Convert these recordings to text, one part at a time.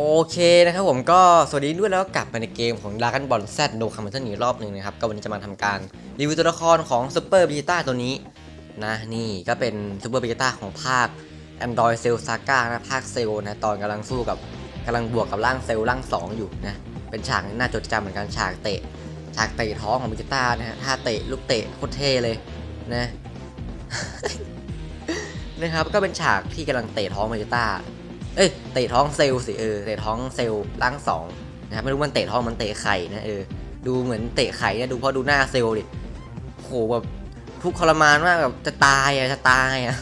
โอเคนะครับผมก็สวัสดีด้วยแล้วกลับมาในเกมของ Dragon Ball Z No c o m m a n d อีรอบหนึ่งนะครับ ก็วันนี้จะมาทำการรีวิวตัวละครของ Super Vegeta ตัวนี้นะนี่ก็เป็น Super Vegeta ของภาค Android Cell Saga นะภาคเซลนะตอนกำลังสู้กับกำลังบวกกับร่างเซลร่าง 2 อยู่นะ เป็นฉากน่าจดจำเหมือนกันฉากเตะ ฉากเตะท้องของ Vegeta นะฮะท่าเตะลูกเตะโคตรเท่เลยนะนะครับก็เป็นฉากที่กำลังเตะท้อง Vegeta เอ้ยเตะท้องเซลล์สิเออเตะท้องเซลล์ร่างสองนะครับไม่รู้มันเตะท้องมันเตะไข่นะเออดูเหมือนเตะไข่นะดูเพราะดูหน้าเซลล์ดิโหแบบทุกข์ทรมานมากแบบจะตายอะจะตายอะ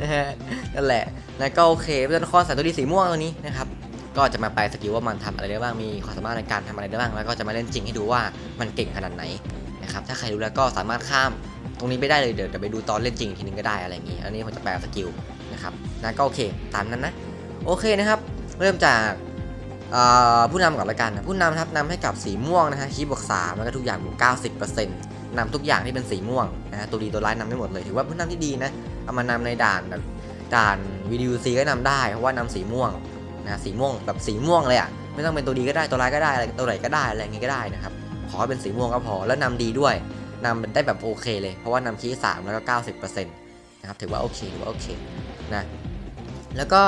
นะฮะนั่นแหละนะก็โอเคเป็นละครสายตัวดีสีม่วงตัวนี้นะครับก็จะมาไปสกิลว่ามันทำอะไรได้บ้างมีความสามารถในการทำอะไรได้บ้างแล้วก็จะมาเล่นจริงให้ดูว่ามันเก่งขนาดไหนนะครับถ้าใครรู้แล้วก็สามารถข้ามตรงนี้ไปได้เลยเดี๋ยวเดี๋ยวไปดูตอนเล่นจริงอีกทีนึงก็ได้อะไรอย่างงี้ อันนี้ผมจะแปลสกิลนะครับนะก็โอเค ตามนั้นนะ โอเคนะครับ เริ่มจากผู้นำก่อนละกันนะผู้นำนะครับนำให้กับสีม่วงนะฮะคีบวก3แล้วก็ทุกอย่างบวก90%นต์นำทุกอย่างที่เป็นสีม่วงนะฮะตัวดีตัวร้ายนำได้หมดเลยถือว่าผู้นำที่ดีนะเอามานำในด่านด่านวีดีโอซีก็นำได้เพราะว่านำสีม่วงนะสีม่วงแบบสีม่วงเลยอะไม่ต้องเป็นตัวดีก็ได้ตัวร้ายก็ได้อะไรตัวไหนก็ได้อะไรอย่างงี้ก็ได้นะครับขอเป็นสีม่วงก็พอแล้วนำดีด้วยนำได้แบบโอเคเลยเพราะว่านำคีสามแล้วก็90%นะครับถือว่าโอเคถือว่าโอเคนะแล้วก็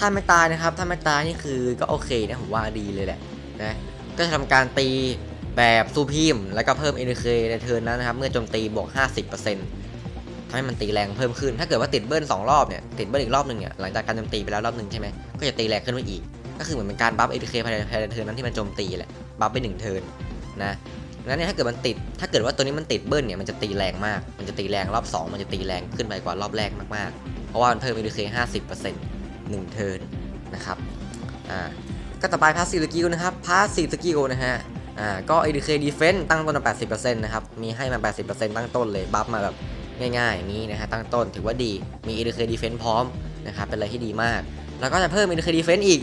ถ้าไม่ตายนะครับ ถ้าไม่ตายนี่คือก็โอเคนะผมว่าดีเลยแหละนะก็จะทำการตีแบบซูพิมแล้วก็เพิ่ม NK ในเทิร์นนั้นนะครับ เมื่อโจมตีบวก 50%ทำให้มันตีแรงเพิ่มขึ้น ถ้าเกิดว่าติดเบิ้ล2รอบเนี่ยติดเบิ้ลอีกรอบหนึ่งเนี่ยหลังจากการโจมตีไปแล้วรอบหนึ่งใช่ไหมก็จะตีแรงขึ้นไปอีก ก็คือเหมือนเป็นการบัฟ NK ภายในภายในเทิร์นนั้นที่มันโจมตีแหละบัฟไปหนึ่งเทิร์นนะงั้นเนี่ยถ้าเกิดมันติด ถ้าเกิดว่าตัวนี้มันติดเบิ้ลเนี่ยมันจะตีแรงมาก มันจะตีแรงรอบ 2 มันจะตีแรงขึ้นไปกว่ารอบแรกมากๆ เพราะว่ามันเพิ่ม NK 50% 1 เทิร์นนะครับอ่าก็ต่อไปพาสซีฟสกิลนะครับพาสซีฟสกิลนะฮะอ่าก็ ADK Defense ตั้งต้นมา80%นะครับมีให้มา 80%ตั้งต้นเลยบัฟมาแบบง่ายๆอย่างนี้นะฮะตั้งต้นถือว่าดีมี ADK Defense พร้อมนะครับเป็นอะไรที่ดีมาก แล้วก็จะเพิ่ม ADK Defense อีก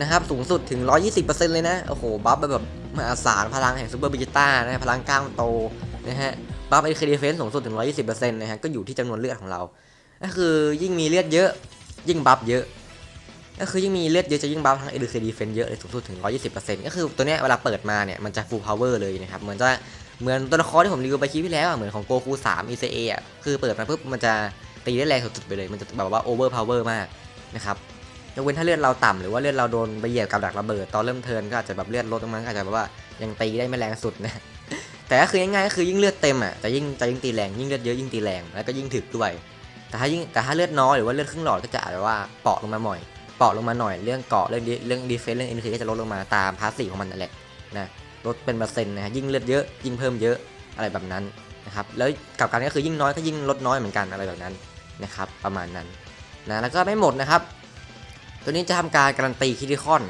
นะครับสูงสุดถึง 120%เลยนะโอ้โหบัฟแบบมหาศาลพลังแห่งซูเปอร์บิจิต้านะพลังก้ามโตนะฮะบัฟ ADK Defense สูงสุดถึง 120%นะฮะก็อยู่ที่จำนวนเลือดของเราก็คือยิ่งมีเลือดเยอะ ยิ่งบัฟเยอะ ก็คือยิ่งมีเลือดเยอะจะยิ่งบัฟทั้ง ADC Defense เยอะเลยสูงสุดถึง 120%ก็คือตัวเนี้ยเวลาเปิดมาเนี่ยมันจะ full power เลยนะครับเหมือนจะเหมือนตัวละครที่ผมรีวิวไปคลิปที่แล้วอะเหมือนของโกคู3 ECA อะคือเปิดมาปุ๊บมันจะตีได้แรงสุดๆไปเลย มันจะแบบว่า over power มากนะครับยกเว้นถ้าเลือดเราต่ำหรือว่าเลือดเราโดนไปเหยียบกับดักระเบิดตอนเริ่มเทิร์นก็อาจจะแบบเลือดลดลงมาก็อาจจะแบบว่ายังตีได้ไม่แรงสุดนะแต่ก็คือง่ายๆก็คือยิ่งเลือดเต็มอะจะยิ่งจะยิ่งตีแรงยิ่งเลือดเยอะยิ่งตีแรงแล้วก็ยิ่งถึกด้วย แต่ถ้ายิ่งแต่ถ้าเลือดน้อยหรือว่าเลือดครึ่งหลอดก็จะอาจจะว่าเปาะลงมาหน่อย เปาะลงมาหน่อยเรื่องเกาะเรื่องเรื่องดีเฟนส์เรื่องเอ็นก็จะลดลงมาตามพาสซีของมันนั่นแหละนะลดเป็นเปอร์เซ็นต์นะฮะยิ่งเลือดเยอะยิ่งเพิ่มเยอะอะไรแบบนั้นนะครับแล้วกับกันก็คือยิ่งน้อยก็ยิ่งลดน้อยเหมือนกันอะไรแบบนั้นนะครับประมาณนั้นนะแล้วก็ไม่หมดนะครับ ตัวนี้จะทำการการันตีคิดิคอน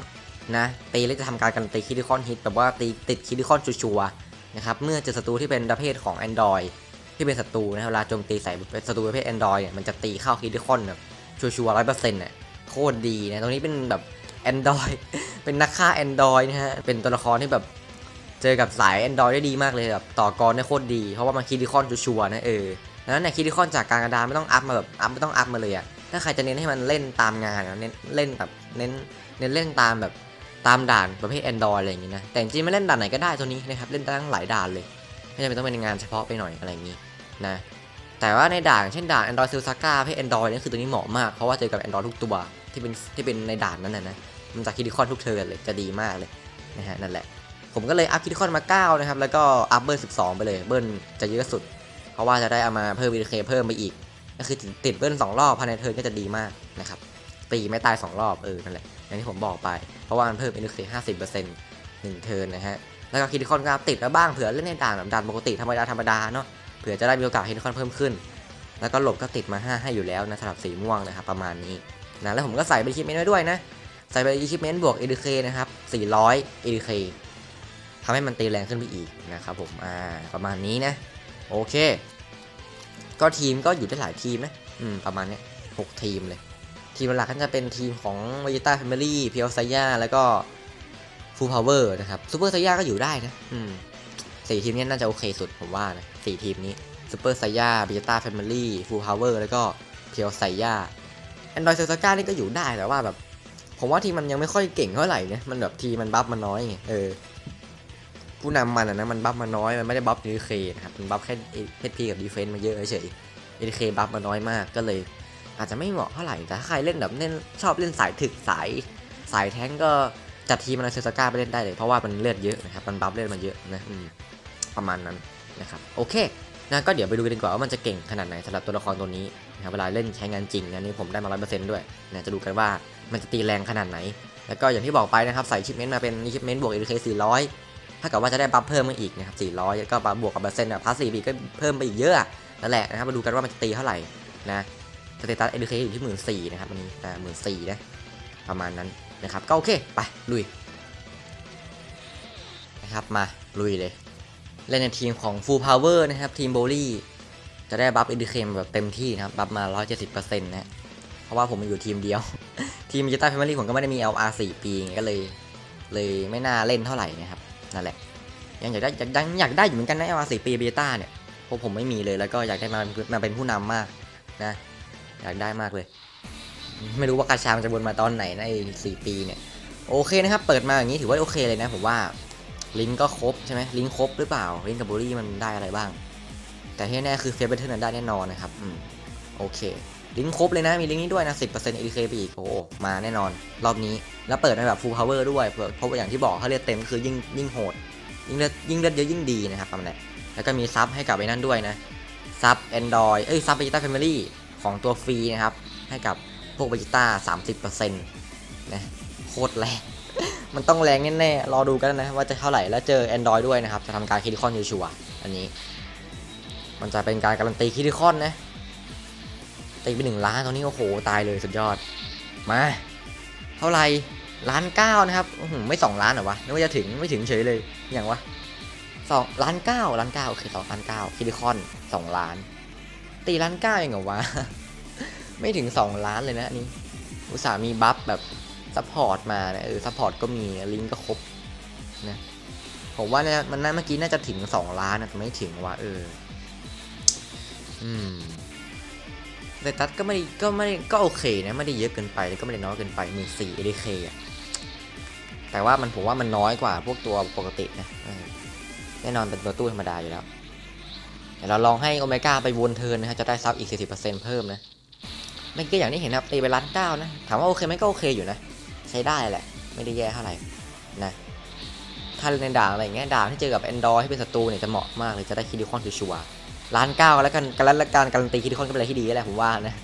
นะตีแล้วจะทำการการันตีคิดิคอนฮิตแบบว่าตีติดคิดิคอนชัวนะครับเมื่อเจอศัตรูที่เป็นประเภทของ Android ที่เป็นศัตรูนะเวลาโจมตีใส่ศัตรูประเภท Android เนี่ยมันจะตีเข้าคิดิคอนแบบชัวร์ร้อยเปอร์เซ็นต์เนี่ย โคตรดีนะตรงนี้เป็นแบบ Android เป็นนักฆ่า Android นะฮะ เป็นตัวละครที่แบบเจอกับสาย Android ได้ดีมากเลยแบบต่อกรได้โคตรดี เพราะว่ามันคิดิคอนชัวร์นะเออดังนั้นเนี่ยคิดิคอนจากการกระดานไม่ต้องอัพมาแบบอัพไม่ต้องอัพมาเลยอะถ้าใครจะเน้นให้มันเล่นตามงานเน้นเล่นแบบเน้นเน้นเล่นตามแบบตามด่านประเภท Android อะไรอย่างงี้นะแต่จริงไม่เล่นด่านไหนก็ได้ตัวนี้นะครับเล่นได้ทั้งหลายด่านเลยไม่จำเป็นต้องเป็นงานเฉพาะไปหน่อยอะไรอย่างงี้นะแต่ว่าในด่านเช่นด่าน Android s u s a k a ประเภท Android นี่คือตัวนี้เหมาะมากเพราะว่าเจอกับ Android ทุกตัว ที่เป็นที่เป็นในด่านนั้นนะนะมันจะคิดคอนทุกเทิร์นเลยจะดีมากเลยนะฮะนั่นแหละ ผมก็เลยอัพคิดคอนมา 9 นะครับ แล้วก็อัพเบิร์12 ไปเลย เบิร์จะเยอะสุด เพราะว่าจะได้เอามาเพิ่ม VK เคเพิ่มไปอีก ก็คือติดเบิ้ลสองรอบภายในเทิร์นก็จะดีมากนะครับตีไม่ตาย 2 รอบเออนั่นแหละอย่างที่ผมบอกไปเพราะว่ามันเพิ่ม NK 50%หนึ่งเทิร์นนะฮะแล้วก็คิดคอนก็ติดแล้วบ้างเผื่อเล่นในด่านแบบด่านปกติธรรมดาธรรมดาเนาะเผื่อจะได้มีโอกาสคิดคอนเพิ่มขึ้นแล้วก็หลบก็ติดมา 5 ให้อยู่แล้วนะสำหรับสีม่วงนะครับประมาณนี้ นะแล้วผมก็ใส่ไปคิปเมนต์ไว้ด้วยนะ ใส่ไปคิปเมนต์บวก ADK นะครับ 400 ADK ทำให้มันตีแรงขึ้นไปอีกนะครับผมอ่าประมาณนี้นะ โอเค ก็ทีมก็อยู่ได้หลายทีมนะอืมประมาณเนี้ยหกทีมเลย ทีมหลักก็จะเป็นทีมของ Vegeta Family เพียวไซย่าแล้วก็ Full Power นะครับซูเปอร์ไซย่าก็อยู่ได้นะอืมสี่ทีมนี้น่าจะโอเคสุดผมว่านะสี่ทีมนี้ซูเปอร์ไซย่า Vegeta Family Full Power แล้วก็เพียวไซย่า Android เซลซาก้านี่ก็อยู่ได้แต่ว่าแบบ ผมว่าทีมมันยังไม่ค่อยเก่งเท่าไหร่เนี่ยมันแบบทีมันบัฟมันน้อยไงเออผู้นำมันอะนะมันบัฟมาน้อยมันไม่ได้บัฟดีเคนะครับมันบัฟแค่เอพีกับดีเฟนต์มาเยอะเฉยเอเคบัฟมาน้อยมากก็เลย อาจจะไม่เหมาะเท่าไหร่แต่ถ้าใครเล่นแบบเล่นชอบเล่นสายถึกสายสายแท้งก็จัดทีมมันเซซาก้าไปเล่นได้เลยเพราะว่ามันเลือดเยอะนะครับมันบัฟเลือดมันเยอะนะประมาณนั้นนะครับโอเค นะก็เดี๋ยวไปดูกันดีกว่าว่ามันจะเก่งขนาดไหนสำหรับตัวละครตัวนี้นะครับเวลาเล่นใช้งานจริงนะนี่ผมได้มาร้อยเปอร์เซ็นต์ด้วยนะจะดูกันว่ามันจะตีแรงขนาดไหน แล้วก็อย่างที่บอกไปนะครับใส่ชิปเมนต์มาเป็นชิปเมนต์บวกเอเคสี่ร้อยถ้าเกิดว่าจะได้บัฟเพิ่มมาอีกนะครับ400 แล้วก็บัฟบวกกับเปอร์เซ็นต์แบบพาสซีฟอีก็เพิ่มไปอีกเยอะอะนั่นแหละนะครับมาดูกันว่ามันจะตีเท่าไหร่นะสเตตัสเอ u ูเคอยู่ที่หมื่นสี่นะครับวันนี้อ่าหมื่นสี่นะประมาณนั้นนะครับก็โอเคไปลุยนะครับมาลุยเลย เล่นในทีมของ Full Power นะครับ ทีมโบลี่จะได้บัฟเอ u ูเคมแบบเต็มที่นะครับ บัฟมา 170%นะเพราะว่าผมมาอยู่ทีมเดียว ทีมจิต้าแฟมิลี่ผมก็ไม่ได้มี LR 4 ปีก็เลย เลยไม่น่าเล่นเท่าไหร่นะครับ นั่นแหละ ยังอยากได้อยากได้อยากได้อยู่เหมือนกันนะ LR 4 ปีเบต้าเนี่ยเพราะผมไม่มีเลยแล้วก็อยากได้มามาเป็นผู้นำมากนะ อยากได้มากเลย ไม่รู้ว่ากาชามจะวนมาตอนไหนในสี่ปีเนี่ย โอเคนะครับ เปิดมาอย่างนี้ถือว่าโอเคเลยนะผมว่า ลิงก็ครบใช่ไหมลิงครบหรือเปล่าลิงกับบูรี่มันได้อะไรบ้าง แต่ที่แน่คือเฟเบอร์เทอร์นั้นได้แน่นอนนะครับอืมโอเค ลิงครบเลยนะ มีลิงนี้ด้วยนะสิบเปอร์เซ็นต์เอเคไปอีกโอ้มาแน่นอน รอบนี้แล้วเปิดในแบบ full power ด้วยเพราะเพราะว่าอย่างที่บอกถ้าเลือดเต็มคือยิ่งยิ่งโหด ยิ่งเลือดยิ่งเลือดเยอะยิ่งดีนะครับประมาณนั้แล้วก็มีซับให้กับไอ้นั่นด้วยนะซับ Android เอ้ยซับ Vegeta Family ของตัวฟรีนะครับให้กับพวก Vegeta 30%นะโคตรแรง มันต้องแรงแน่ๆ รอดูกันนะ ว่าจะเท่าไหร่แล้วเจอ Android ด้วยนะครับ จะทำการคิดิคอนชัวอันนี้ มันจะเป็นการการันตีคิดิคอนนะตีไปหนึ่งล้านตอนนี้โอ้โห ตายเลยสุดยอด มา เท่าไหร่ล้านเก้านะครับอื้อหือไม่สองล้านหรอวะนึกว่าจะถึงไม่ถึงเฉยเลยอย่างวะสองล้านเก้าล้านเก้าโอเคสองล้านเก้าคิดิคอนสองล้าน ตีล้านเก้าเองเหรอวะ ไม่ถึง2ล้านเลยนะอันนี้ อุตส่าห์มีบัฟแบบ ซัพพอร์ตมานะเออซัพพอร์ตก็มีลิงก์ก็ครบนะผมว่าเนี่ยมันน่าเมื่อกี้น่าจะถึง 2 ล้านนะแต่ไม่ถึงว่าเออ อืมแต่ตัดก็ไม่ไก็ไม่ก็โอเคนะ ไม่ได้เยอะเกินไปแล้วก็ไม่ได้น้อยเกินไปหมื่นสี่เอเคอะแต่ว่ามันผมว่ามันน้อยกว่าพวกตัวปกตินะแน่นอนเป็นตัวตู้ธรรมดาอยู่แล้วเดี๋ยวเราลองให้โอเมก้าไปวนเทิร์นนะครับจะได้ซับอีก 40%เพิ่มนะเมื่อกี้อย่างที่เห็นนะครับตีไปล้านเก้านะ ถามว่าโอเคไหมก็โอเคอยู่นะ ใช้ได้แหละ ไม่ได้แย่เท่าไหร่นะถ้าเล่นในด่างอะไรอย่างเงี้ยด่างที่เจอกับ Android ที่เป็นศัตรูเนี่ยจะเหมาะมากเลยจะได้คิดิคอนชัวร์ล้านเก้าแล้วกันการละการการันตีคิดิคอนก็เป็นอะไรที่ดีแหละผมว่านะ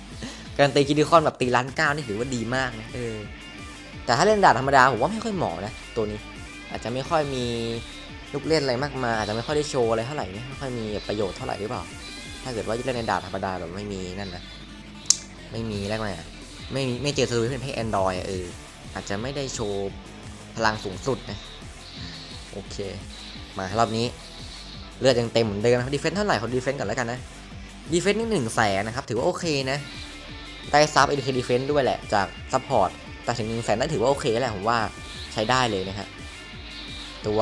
การันตีคิดิคอนแบบตีล้านเก้านี่ถือว่าดีมากนะเออแต่ถ้าเล่นด่างธรรมดาผมว่าไม่ค่อยเหมาะนะตัวนี้ อาจจะไม่ค่อยมีลูกเล่นอะไรมากมายอาจจะไม่ค่อยได้โชว์อะไรเท่าไหร่นะไม่ค่อยมีประโยชน์เท่าไหร่หรือเปล่า ถ้าเกิดว่าเล่นในดาบธรรมดาแบบไม่มีนั่นนะไม่มีแรกไงไม่มีไม่เจอสวิตช์เป็นให้แอนดรอยเออ อาจจะไม่ได้โชว์พลังสูงสุดนะโอเค มารอบนี้ เลือดยังเต็มเหมือนเดิมนะครับดีเฟนซ์เท่าไหร่ขอดีเฟนซ์ก่อนแล้วกันนะดีเฟนซ์นี่หนึ่งแสนนะครับ ถือว่าโอเคนะ ได้ซับเอ k ดีเฟนซ์ด้วยแหละ จากซัพพอร์ตแต่ถึงหนึ่งแสนนั่นถือว่าโอเคแหละผมว่าใช้ได้เลยนะฮะตัว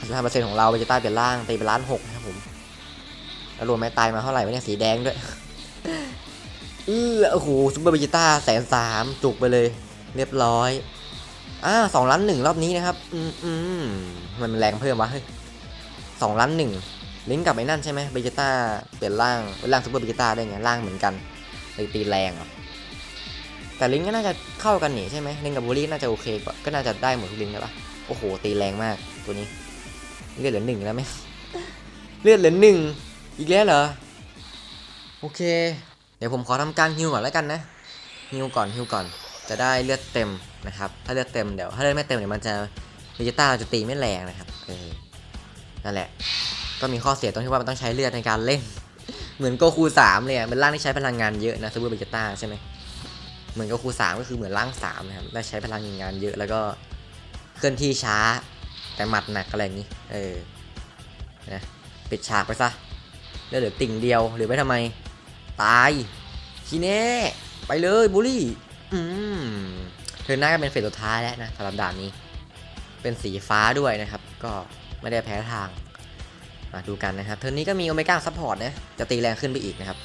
55%ของเราไปจะใต้เปลี่ยนล่างตีไปล้านหกนะครับผมแล้วรวมไม้ตายมาเท่าไหร่วะเนี่ยสีแดงด้วยเออโอ้โหซุปเปอร์เบจิต้าแสนสามจุกไปเลย เรียบร้อยอ่าสองล้านหนึ่งรอบนี้นะครับอืมอืมมันแรงเพิ่มวะเฮ้ยสองล้านหนึ่งลิงก์กับไอ้นั่นใช่ไหมเบจิต้าเปลี่ยนร่างเป็นร่างซุปเปอร์เบจิต้าได้ไงร่างเหมือนกันเลยตีแรงแต่ลิงก์ก็น่าจะเข้ากันหนีใช่ไหมลิงก์กับบูลลี่น่าจะโอเคกว่าก็น่าจะได้หมดทุกลิงก์เลยปะโอ้โหตีแรงมากตัวนี้เลือดเหลือหนึ่งแล้วไหมเลือดเหลือหนึ่งอีกแล้วเหรอโอเค เดี๋ยวผมขอทำการฮิวก่อนแล้วกันนะฮิวก่อนฮิวก่อน จะได้เลือดเต็มนะครับ ถ้าเลือดเต็มเดี๋ยวถ้าเลือดไม่เต็มเดี๋ยวมันจะเวจิต้าจะตีไม่แรงนะครับเออนั่นแหละ ก็มีข้อเสียตรงที่ว่ามันต้องใช้เลือดในการเล่น เหมือนโกคูสามเลยอะเป็นร่างที่ใช้พลังงานเยอะนะซูเปอร์เวจิต้าใช่ไหมเหมือนโกคูสามก็คือเหมือนร่างสามนะครับได้ใช้พลังงานเยอะแล้วก็เคลื่อนที่ช้าแต่หมัดหนักอะไรอย่างนี้เออนะปิดฉากไปซะเลือดเหลือติ่งเดียวเหลือไว้ทำไม ตายทีเน่ไปเลยบูลลี่ อืมเธอหน้าก็เป็นเฟสสุดท้ายแล้วนะสำหรับด่านนี้ เป็นสีฟ้าด้วยนะครับ ก็ไม่ได้แพ้ทาง มาดูกันนะครับ เทอร์นี้ก็มีโอเมก้าซัพพอร์ตนะ จะตีแรงขึ้นไปอีกนะครับ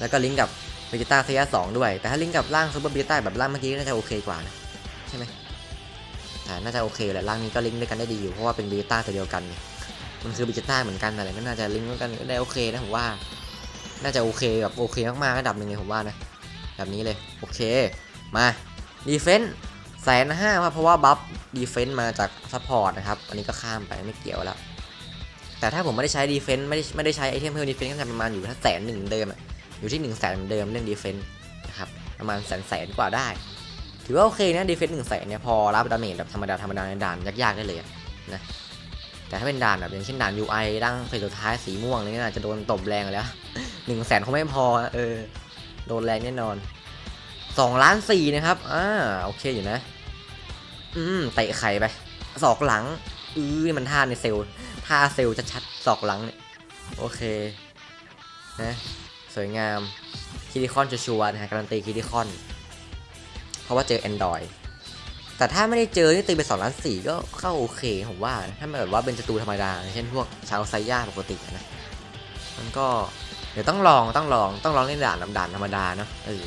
แล้วก็ลิงก์กับเวจิต้าเซียสองด้วย แต่ถ้าลิงก์กับร่างซูเปอร์เบต้าแบบร่างเมื่อกี้น่าจะโอเคกว่านะ ใช่ไหมแต่น่าจะโอเคแหละร่างนี้ก็ลิงก์ด้วยกันได้ดีอยู่ เพราะว่าเป็นเบต้าตัวเดียวกันมันคือเบจิต้าเหมือนกันอะไรก็น่าจะลิงก์ด้วยกันได้โอเคนะผมว่า น่าจะโอเคแบบโอเคมากๆระดับหนึ่งเลยผมว่านะ แบบนี้เลย โอเค มาดีเฟนส์แสนห้าเพราะว่าบัฟดีเฟนส์มาจากซัพพอร์ตนะครับ อันนี้ก็ข้ามไปไม่เกี่ยวแล้ว แต่ถ้าผมไม่ได้ใช้ดีเฟนส์ไม่ได้ไม่ได้ใช้ไอเทมเพิ่มดีเฟนส์ก็จะประมาณอยู่ถ้าแสนหนึ่งเดิมอะอยู่ที่หนึ่งแสนเหมือนเดิมเรื่องดีเฟนส์นะครับประมาณแสนแสนกว่าได้ ถือว่าโอเคนะดีเฟนส์หนึ่งแสนเนี่ยพอรับดาเมจแบบธรรมดาธรรมดาในด่านยากๆได้เลยนะแต่ถ้าเป็นด่านแบบอย่างเช่นด่าน UI ดั้งเฟสสุดท้ายสีม่วงอะไรเงี้ยจะโดนตบแรงแล้วหนึ่งแสนคงไม่พอเออโดนแรงแน่นอน สองล้านสี่นะครับ อ่า โอเคอยู่นะ อืมเตะไข่ไปศอกหลัง อือมันท่าในเซลล์ท่าเซลล์ชัดๆศอกหลังเนี่ย โอเค นะ สวยงาม คิริคอนชัวร์นะฮะการันตีคิริคอน เพราะว่าเจอ Android แต่ถ้าไม่ได้เจอนี่ตีไป2ล้านสี่ก็เข้าโอเคผมว่า ถ้าแบบว่าเป็นศัตรูธรรมดา เช่นพวกชาวไซย่าปกตินะ มันก็เดี๋ยวต้องลองต้องลองต้องลองเล่นด่านลำด่านธรรมดาเนาะเออ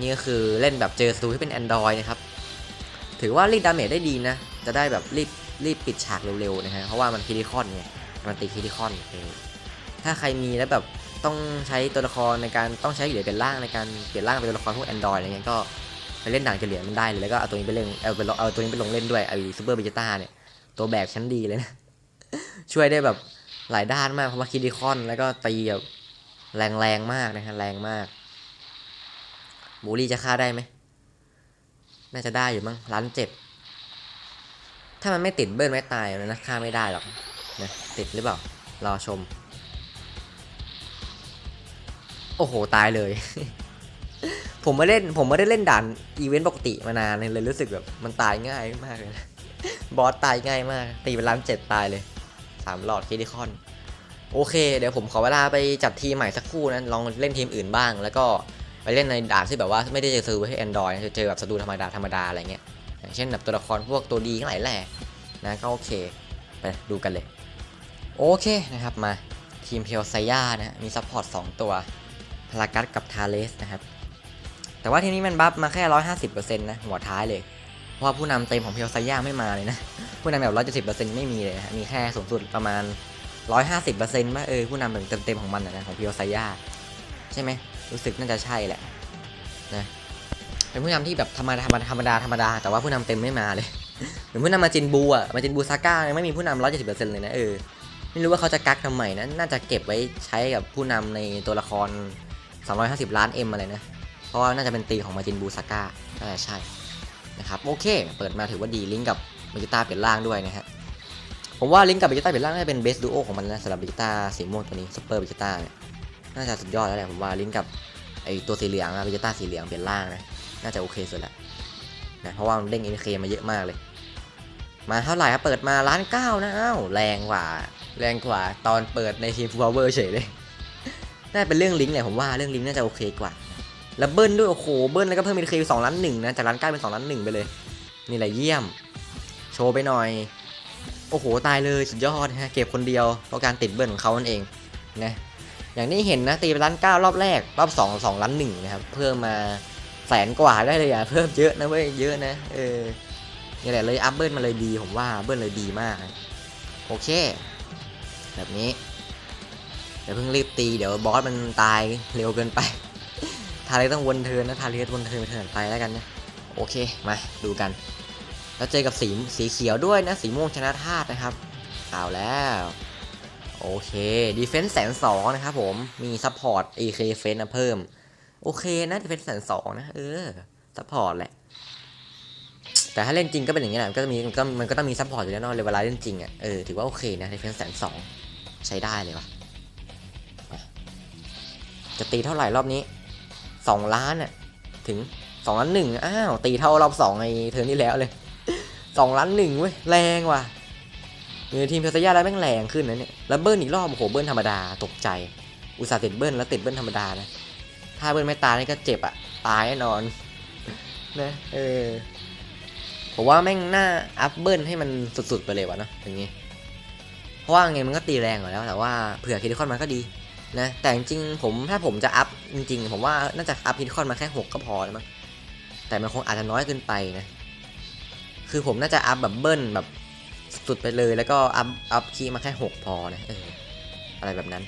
นี่ก็คือเล่นแบบเจอศัตรูที่เป็น Android นะครับ ถือว่ารีดดาเมจได้ดีนะ จะได้แบบรีบรีบปิดฉากเร็วๆนะฮะ เพราะว่ามันคิริคอนไงมันตีคิริคอนเออถ้าใครมีแล้วแบบต้องใช้ตัวละครในการต้องใช้เหรียญเป็นร่างในการเปลี่ยนร่างเป็นตัวละครพวก Android อะไรเงี้ยก็ไปเล่นด่านเกเหรียมันได้เลยแล้วก็เอาตัวนี้ไปเล่นเอาไปเอาตัวนี้ไปลงเล่นด้วยไอ้ซูเปอร์เบจิต้าเนี่ยตัวแบกชั้นดีเลยนะ ช่วยได้แบบหลายด้านมากเพราะว่าคิริคอนแล้วก็ตีแบบแรงแรงมากนะฮะแรงมาก บูลี่จะฆ่าได้ไหม น่าจะได้อยู่มั้งล้านเจ็ด ถ้ามันไม่ติดเบิ้ลไม่ตายเลยนะฆ่าไม่ได้หรอกนะติดหรือเปล่า รอชม โอ้โห ตายเลย ผมไม่เล่น ผมไม่ได้เล่นด่านอีเวนต์ปกติมานานเลยรู้สึกแบบมันตายง่ายมากเลยนะบอสตายง่ายมาก ตีเป็นล้านเจ็ดตายเลยสามหลอดคิดิคอน โอเค เดี๋ยวผมขอเวลาไปจัดทีมใหม่สักครู่นะลองเล่นทีมอื่นบ้างแล้วก็ ไปเล่นในด่านที่แบบว่าไม่ได้เจอซื้อให้ Android นะเจอแบบศัตรูธรรมดาธรรมดาอะไรเงี้ยอย่างเช่นแบบตัวละครพวกตัวดีทั้งหลายแหล่นะก็โอเค ไปดูกันเลย โอเคนะครับมาทีมเพียวไซย่านะมีซัพพอร์ต2ตัวพลากัสกับทาเลสนะครับ แต่ว่าทีนี้มันบัฟมาแค่ 150%นะหัวท้ายเลย เพราะว่าผู้นำเต็มของเพียวไซย่าไม่มาเลยนะ ผู้นำแบบ 170%ไม่มีเลยนะมีแค่สูงสุดประมาณร้อยห้าสิบเปอร์เซ็นต์ว่าเออผู้นำแบบเต็มๆของมันนะของเพิโอไซยาใช่ไหม รู้สึกน่าจะใช่แหละนะเป็นผู้นำที่แบบธรรมดาธรรมดาธรรมดาธรรมดาแต่ว่าผู้นำเต็มไม่มาเลยเหมือนผู้นำมาจินบูอะมาจินบูซาก้าไม่มีผู้นำร้อยเจ็ดสิบเปอร์เซ็นต์เลยนะเออไม่รู้ว่าเขาจะกักทำไมนะน่าจะเก็บไว้ใช้กับผู้นำในตัวละคร250 ล้านเอ็มอะไรนะ เพราะว่าน่าจะเป็นตีของมาจินบูซาก้าน่าจะใช่นะครับโอเค เปิดมาถือว่าดีลิงก์กับเมจิต้าเปลี่ยนร่างด้วยนะฮะผมว่าลิงก์กับเบจิต้าเปลี่ยนร่างน่าจะเป็นเบสดูโอของมันนะสำหรับเบจิต้าสีม่วงตัวนี้ซุปเปอร์เบจิต้าเนี่ย น่าจะสุดยอดแล้วแหละผมว่าลิงก์กับไอตัวสีเหลืองอะเบจิต้าสีเหลืองเปลี่ยนร่างนะน่าจะโอเคสุดละนะเพราะว่ามันเด้งเอ็เคมาเยอะมากเลย มาเท่าไหร่ครับเปิดมาล้านเก้านะอ้าวแรงกว่า แรงกว่า ตอนเปิดในทีมฟูเวอร์เฉยเลยน่าเป็นเรื่องลิงก์แหละผมว่าเรื่องลิงก์น่าจะโอเคกว่าแล้วเบิ้ลด้วยโอ้โหเบิ้ลแล้วก็เพิ่มเอ็เคสองล้านหนึ่งนะจากล้านเก้าเป็นสองล้านหนึ่งไปเลย นี่แหละเยี่ยม โชว์ไปหน่อย โอ้โหตายเลยสุดยอดฮะเก็บคนเดียวเพราะการติดเบิ้ลของเขานั่นเองนะ อย่างที่เห็นนะตีไปล้านเก้ารอบแรก รอบสองสองล้านหนึ่งนะครับ เพิ่มมาแสนกว่าได้เลยอะเพิ่มเยอะนะเว้ยเยอะนะเออนี่แหละเลยอัพเบิลมาเลยดีผมว่าเบิลเลยดีมาก โอเค แบบนี้เดี๋ยวเพิ่งรีบตีเดี๋ยวบอสมันตายเร็วเกินไป ทาเลต้องวนเทินนะทาเลวนเทินไปเทินไปแล้วกันนะโอเคมาดูกัน แล้วเจอกับสีสีเขียวด้วยนะสีม่วงชนะธาตุนะครับเอาแล้ว โอเคดีเฟนส์แสนสองนะครับผม มีซัพพอร์ต AK เฟนนะเพิ่ม โอเคนะดีเฟนส์แสนสองนะ เออซัพพอร์ตแหละ แต่ถ้าเล่นจริงก็เป็นอย่างนี้แหละก็มีมันก็มันก็ต้องมีซัพพอร์ตอยู่แล้วเนาะเลเวลาเล่นจริงอะ เออ ถือว่าโอเคนะดีเฟนส์แสนสองใช้ได้เลยวะจะตีเท่าไหร่รอบนี้สองล้านอะ ถึงสองล้านหนึ่งอ้าว ตีเท่ารอบสองไอเทอร์นที่แล้วเลยสองล้านหนึ่งเว้ย แรงว่ะ เออทีมเพลย์ยาแล้วแม่งแรงขึ้นนะเนี่ยแล้วเบิ้ลอีกรอบโอ้โหเบิ้ลธรรมดาตกใจ อุตส่าห์ติดเบิ้ลแล้วติดเบิ้ลธรรมดานะ ถ้าเบิ้ลไม่ตายนี่ก็เจ็บอะ ตายแน่นอนนะเออผมว่าแม่งหน่าอัพเบิ้ลให้มันสุดๆไปเลยวะเนาะอย่างงี้ เพราะว่าไงมันก็ตีแรงอยู่แล้ว แต่ว่าเผื่อคิดคอนมาก็ดีนะแต่จริงผมถ้าผมจะอัพจริงๆ ผมว่าน่าจะอัพคิดคอนมาแค่หกก็พอแล้วมั้งแต่มันคงอาจจะน้อยเกินไปนะ คือผมน่าจะอัพแบบเบิ้ลแบบ สุดไปเลยแล้วก็อัพอัพคีย์มาแค่ 6 พอนะเอออะไรแบบนั้น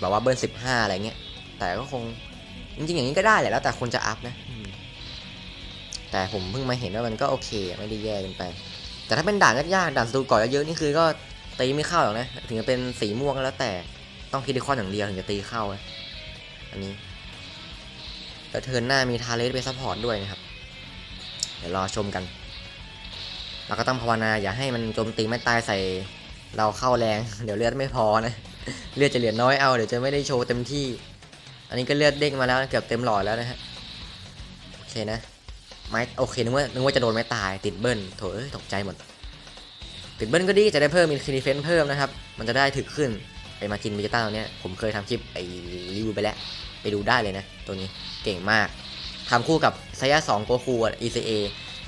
แบบว่าเบิ้ล15อะไรเงี้ย แต่ก็คง จริงๆ อย่างนี้ก็ได้แหละแล้วแต่คนจะอัพนะแต่ผมเพิ่งมาเห็นว่ามันก็โอเค ไม่ได้แย่เกันไป แต่ถ้าเป็นด่านยากๆด่านสตูก่อนเยอะๆนี่คือก็ตีไม่เข้าหรอกนะ ถึงจะเป็นสีม่วงก็แล้วแต่ต้องคิดดีคอนอย่างเดียวถึงจะตีเข้านะอันนี้แล้วเทิร์นหน้ามีทาเลสไปซัพพอร์ตด้วยนะครับ เดี๋ยวรอชมกัน เราก็ต้องภาวนาอย่าให้มันโจมตีไม่ตายใส่เราเข้าแรง เดี๋ยวเลือดไม่พอนะ เลือดจะเหลือน้อยเอาเดี๋ยวจะไม่ได้โชว์เต็มที่ อันนี้ก็เลือดเด้งมาแล้วเกือบเต็มหลอดแล้วนะฮะโอเคนะไม้โอเคนึกว่านึกว่าจะโดนไม้ตายติดเบิ้ลโถเอ้ยตกใจหมดติดเบิ้ลก็ดีจะได้เพิ่มมีคีดีเฟนเพิ่มนะครับ มันจะได้ถึกขึ้นไอ้มาจินบิจิต้าตัวเนี้ยผมเคยทำคลิปไอ้รีวิวไปแล้ว ไปดูได้เลยนะ ตัวนี้เก่งมากทำคู่กับไซยาสองโกคูอะ ECA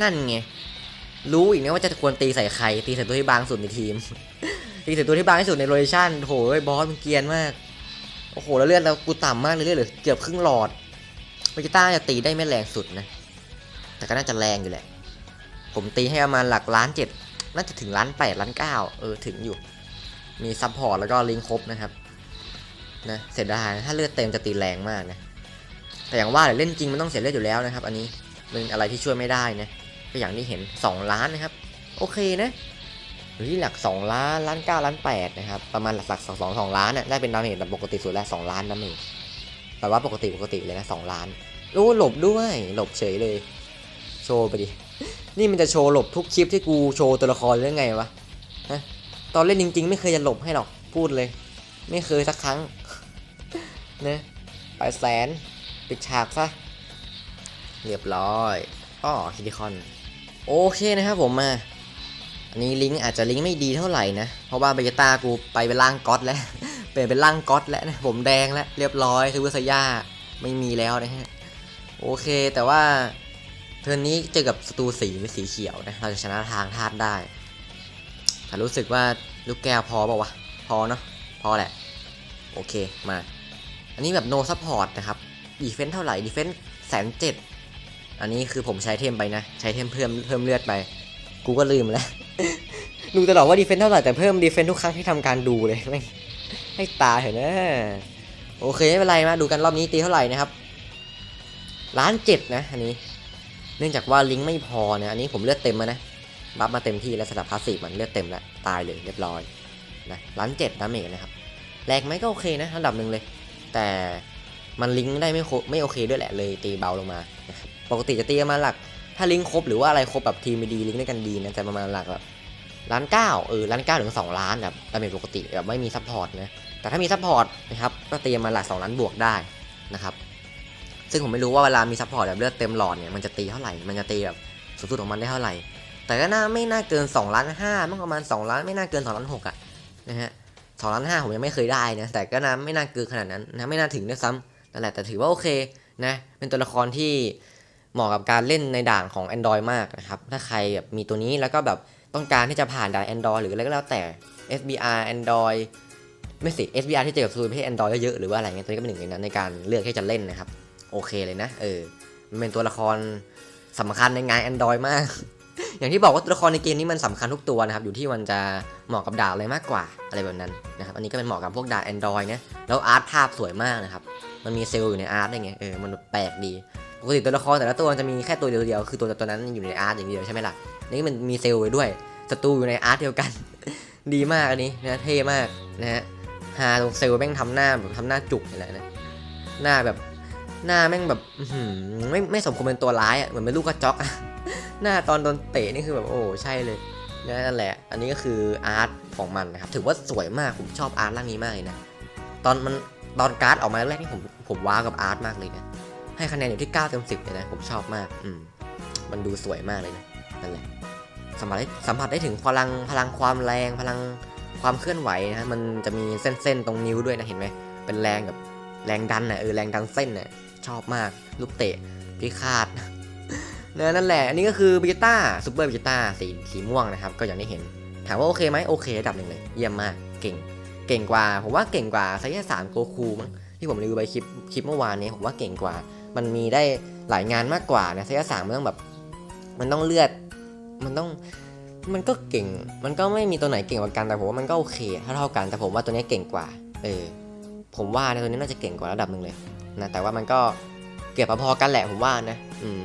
นั่นไง รู้อีกนะว่าจะควรตีใส่ใคร ตีใส่ตัวที่บางสุดในทีม ตีใส่ตัวที่บางที่สุดในโรเ t ชั่นโหยบอสมันเกียนมาก โอ้โห แล้วเลือดเรากูต่ำมากเลยเลือดเหลือเกือบครึ่งหลอดบิจิต้าจะตีได้ไม่แรงสุดนะ แต่ก็น่าจะแรงอยู่แหละ ผมตีให้ประมาณหลักล้านเจ็ดน่าจะถึงล้านแปดล้านเก้าเออถึงอยู่ มีซัพพอร์ตแล้วก็ลิงก์ครบนะครับ นะเสียดายถ้าเลือดเต็มจะตีแรงมากนะ แต่อย่างว่าเล่นจริงมันต้องเสียเลือดอยู่แล้วนะครับ อันนี้เป็นอะไรที่ช่วยไม่ได้นะ ก็อย่างที่เห็น 2 ล้านนะครับ โอเคนะหรือที่หลัก 2 ล้านล้าน9ล้าน8นะครับประมาณหลักสองสองสองล้านน่ะได้เป็นดาเมจแบบปกติสุดแล้ว2ล้านดาเมจแต่ว่าปกติปกติเลยนะ2ล้านโอ้หลบด้วยหลบเฉยเลย โชว์ไปดินี่มันจะโชว์หลบทุกคลิปที่กูโชว์ตัวละครเรื่องไงวะฮะตอนเล่นจริง ๆ ไม่เคยจะหลบให้หรอกพูดเลย ไม่เคยสักครั้งนะไปแสนปิดฉากซะเรียบร้อยอ้อฮิลิคอน โอเคนะครับผมมาอันนี้ลิงก์อาจจะลิงก์ไม่ดีเท่าไหร่นะ เพราะว่าเบเกต้ากูไปเป็นร่างก๊อตแล้ว เปลี่ยนเป็นร่างก๊อตแล้วนะผมแดงแล้วเรียบร้อยซูเปอร์ไซย่าไม่มีแล้วนะฮะโอเคแต่ว่าเทิร์นนี้เจอกับสตูสีเป็นสีเขียวนะเราจะชนะทางธาตุได้แต่รู้สึกว่าลูกแก้วพอป่าวะพอเนาะพอแหละ โอเคมา อันนี้แบบโนซัพพอร์ตนะครับดีเฟน s ์เท่าไหร่ดีเฟน s ์แสนเจ็ด อันนี้คือผมใช้เทมไปนะ ใช้เทมเพิ่มเพิ่มเลือดไป กูก็ลืมแล้ว ดูตลอดว่าดีเฟน s ์เท่าไหร่แต่เพิ่มดีเฟน s ์ทุกครั้งที่ทำการดูเลยแม่ให้ตาเห็นนะโอเคไม่เป็นไรมาดูกันรอบนี้ตีเท่าไหร่นะครับล้านเจ็ดนะอันนี้ เนื่องจากว่าลิงก์ไม่พอนะอันนี้ผมเลือดเต็มแล้วนะบัฟมาเต็มที่แล้วสำหรับพาสซีฟมันเลือดเต็มแล้วตายเลยเรียบร้อยนะล้านเจ็ดดาเมจนะครับแรงไหมก็โอเคนะระดับหนึ่งเลย แต่มันลิงก์ได้ไม่โคไม่โอเคด้วยแหละเลยตีเบาลงมานะครับ ปกติจะตีประมาณหลัก ถ้าลิงครบหรือว่าอะไรครบแบบทีมดีลิงด้วยกันดีนะจะประมาณหลักแบบล้านเก้าเออล้านเก้าถึงสองล้านแบบดาเมจปกติแบบไม่มีซัพพอร์ตนะแต่ถ้ามีซัพพอร์ตนะครับก็ตีประมาณหลักสองล้านบวกได้นะครับซึ่งผมไม่รู้ว่าเวลามีซัพพอร์ตแบบเลือดเต็มหลอดเนี่ยมันจะตีเท่าไหร่ มันจะตีแบบสูงสุดของมันได้เท่าไหร่ แต่ก็น่าไม่น่าเกิน2ล้านห้ามั้งประมาณ2ล้านไม่น่าเกิน2ล้านหกอะนะฮะสองล้านห้าผมยังไม่เคยได้นะแต่ก็น่าไม่น่าเกินขนาดนั้นนะไม่น่าถึงด้วยซ้ำนั่นแหละแต่ถือว่าโอเคนะเป็นตัวละครที่ เหมาะกับการเล่นในด่านของ Android มากนะครับ ถ้าใครแบบมีตัวนี้แล้วก็แบบต้องการที่จะผ่านด่าน Android หรืออะไรก็แล้วแต่ SBR Android ไม่สิ SBR ที่เจอกับซูนปอระเภท Android เยอะๆหรือว่าอะไรเงี้ยตัวนี้ก็เป็นหนึ่งในนั้นในการเลือกที่จะเล่นนะครับ โอเคเลยนะเออมันเป็นตัวละครสำคัญในงาน Android มาก อย่างที่บอกว่าตัวละครในเกมนี้มันสำคัญทุกตัวนะครับ อยู่ที่มันจะเหมาะกับด่าอะไรมากกว่าอะไรแบบนั้นนะครับ อันนี้ก็เป็นเหมาะกับพวกด่าบ Android นะ แล้วอาร์ตภาพสวยมากนะครับ มันมีเซลล์อยู่ในอาร์ตอะได้ไงเออ มันแปลกดี ปกติตัวละครแต่ละตัวจะมีแค่ตัวเดียวๆคือตัวตัวนั้นอยู่ในอาร์ตอย่างเดียวใช่ไหมล่ะนี่มันมีเซลล์ไว้ด้วยศัตรูอยู่ในอาร์ตเดียวกัน ดีมากอันนี้นะเท่มากนะฮะฮาตรงเซลล์แม่งทำหน้าแบบทำหน้าจุกนี่แหละนะหน้าแบบหน้าแม่งแบบไม่ไม่สมควรเป็นตัวร้ายอะเหมือนเป็นลูกกระจอกอะหน้าตอนโดนเตะนี่คือแบบโอ้ใช่เลยนั่นแหละ อันนี้ก็คืออาร์ตของมันนะครับถือว่าสวยมากผมชอบอาร์ตร่างนี้มากเลยนะตอนมันตอนการ์ดออกมาแรกนี่ผมผมว้าวกับอาร์ตมากเลยนะ ให้คะแนนอยู่ที่9เต็ม10เลยนะ ผมชอบมากอืมมันดูสวยมากเลยนะนั่นแหละสัมผัสได้สัมผัสได้ถึงพลังพลังความแรงพลังความเคลื่อนไหวนะฮะมันจะมีเส้นๆตรงนิ้วด้วยนะเห็นไหมเป็นแรงแบบแรงดันน่ะเออแรงดันเส้นน่ะชอบมากลูกเตะพิฆาตนะนั่นแหละ อันนี้ก็คือบิจิต้าซูเปอร์บิจิต้าสีสีม่วงนะครับ ก็อย่างที่เห็น ถามว่าโอเคไหมโอเคระดับหนึ่งเลย เยี่ยมมากเก่ง เก่งกว่า ผมว่าเก่งกว่าไซส์สามโกคูมั้งที่ผมรีวิวไปคลิปคลิปเมื่อวานนี้ผมว่าเก่งกว่า มันมีได้หลายงานมากกว่านะไซส์สามมันต้องแบบมันต้องเลือดมันต้องมันก็เก่ง มันก็ไม่มีตัวไหนเก่งกว่ากันแต่ผมว่ามันก็โอเคเท่าเท่าๆกันแต่ผมว่าตัวนี้เก่งกว่า เออ ผมว่านะตัวนี้น่าจะเก่งกว่าระดับหนึ่งเลยนะแต่ว่ามันก็เกือบพอๆกันแหละผมว่านะ อืม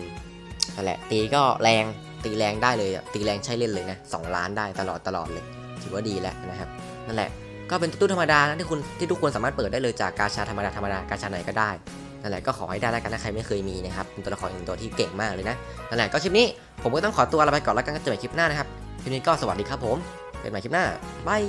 นั่นแหละ ตีก็แรงตีแรงได้เลยตีแรงใช้เล่นเลยนะสองล้านได้ตลอดตลอดเลย ถือว่าดีแล้วนะครับนั่นแหละก็เป็นตู้ธรรมดานะที่คุณที่ทุกคนสามารถเปิดได้เลยจากกาชาธรรมดาธรรมดากาชาไหนก็ได้ นั่นแหละก็ขอให้ได้แล้วกันนะใครไม่เคยมีนะครับเป็นตัวละครอีกหนึ่งตัวที่เก่งมากเลยนะนั่นแหละก็คลิปนี้ผมก็ต้องขอตัวลาไปก่อนแล้วกันก็เจอกันคลิปหน้านะครับคลิปนี้ก็สวัสดีครับผมเป็นใหม่คลิปหน้าบาย